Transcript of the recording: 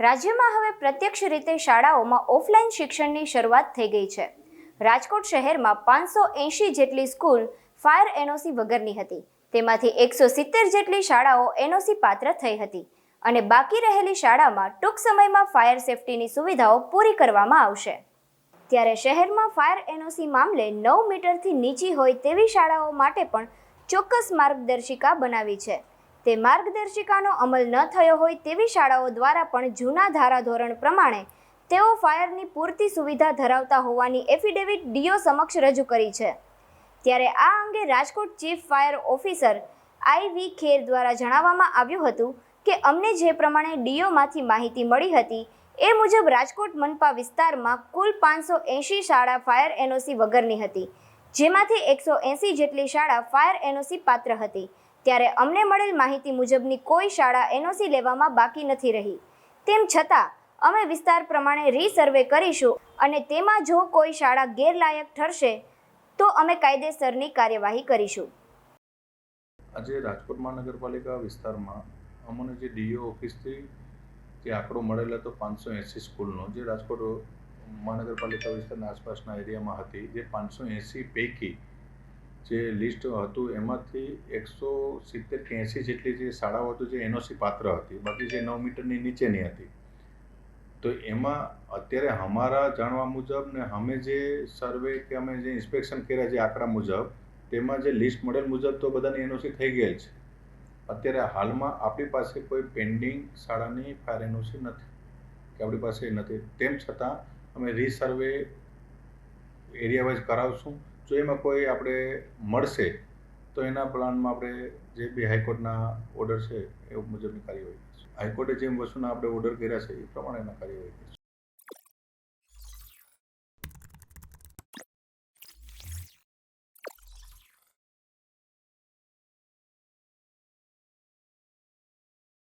રાજ્યમાં હવે પ્રત્યક્ષ રીતે શાળાઓમાં ઓફલાઈન શિક્ષણની શરૂઆત થઈ ગઈ છે. રાજકોટ શહેરમાં પાંચસો એંશી જેટલી સ્કૂલ ફાયર એનઓસી વગરની હતી. તેમાંથી એકસો સિત્તેર જેટલી શાળાઓ એનઓસી પાત્ર થઈ હતી અને બાકી રહેલી શાળામાં ટૂંક સમયમાં ફાયર સેફટીની સુવિધાઓ પૂરી કરવામાં આવશે. ત્યારે શહેરમાં ફાયર એનઓસી મામલે નવ મીટરથી નીચી હોય તેવી શાળાઓ માટે પણ ચોક્કસ માર્ગદર્શિકા બનાવી છે. તે માર્ગદર્શિકાનો અમલ ન થયો હોય તેવી શાળાઓ દ્વારા પણ જૂના ધારાધોરણ પ્રમાણે તેઓ ફાયરની પૂરતી સુવિધા ધરાવતા હોવાની એફિડેવિટ ડીઓ સમક્ષ રજૂ કરી છે. ત્યારે આ અંગે Rajkot chief fire officer I V Kher દ્વારા જણાવવામાં આવ્યું હતું કે અમને જે પ્રમાણે ડીઓમાંથી માહિતી મળી હતી એ મુજબ રાજકોટ મનપા વિસ્તારમાં કુલ પાંચસો એંશી શાળા ફાયર એનઓસી વગરની હતી, જેમાંથી એકસો એંસી જેટલી શાળા ફાયર એનઓસી પાત્ર હતી. ત્યારે અમને મળેલ માહિતી મુજબની કોઈ શાળા એનઓસી લેવામાં બાકી નથી રહી. તેમ છતાં, અમે વિસ્તાર પ્રમાણે રીસર્વે કરીશું અને તેમાં જો કોઈ શાળા ગેરલાયક ઠરશે, તો અમે કાયદેસરની કાર્યવાહી કરીશું. આજે રાજકોટ મહાનગરપાલિકા વિસ્તારમાં અમને જે ડીઓ ઓફિસથી જે આંકડો મળેલો હતો પાંચસો એંસી સ્કૂલનો, જે રાજકોટ મહાનગરપાલિકા વિસ્તારના આસપાસના એરિયામાં હતી, જે પાંચસો એંસી પૈકી જે લિસ્ટ હતું એમાંથી એકસો સિત્તેર કે એંસી જેટલી જે શાળાઓ હતી, જે એનઓસી પાત્ર હતી, બાકી જે નવ મીટરની નીચેની હતી. તો એમાં અત્યારે અમારા જાણવા મુજબ ને અમે જે સર્વે કે અમે જે ઇન્સ્પેક્શન કર્યા જે આંકડા મુજબ, તેમાં જે લિસ્ટ મળેલ મુજબ તો બધાની એનઓસી થઈ ગયેલ છે. અત્યારે હાલમાં આપણી પાસે કોઈ પેન્ડિંગ શાળાની ફાયર એનઓસી નથી, કે આપણી પાસે નથી. તેમ છતાં અમે રીસર્વે એરિયા વાઇઝ કરાવશું. જો એમાં કોઈ આપણે મળશે, તો એના પ્લાનમાં આપણે જે બી હાઈકોર્ટના ઓર્ડર છે, એ મુજબની કાર્યવાહી હાઈકોર્ટે જેમ વસ્તુના આપણે ઓર્ડર કર્યા છે, એ પ્રમાણેના કાર્યવાહી કરીશું.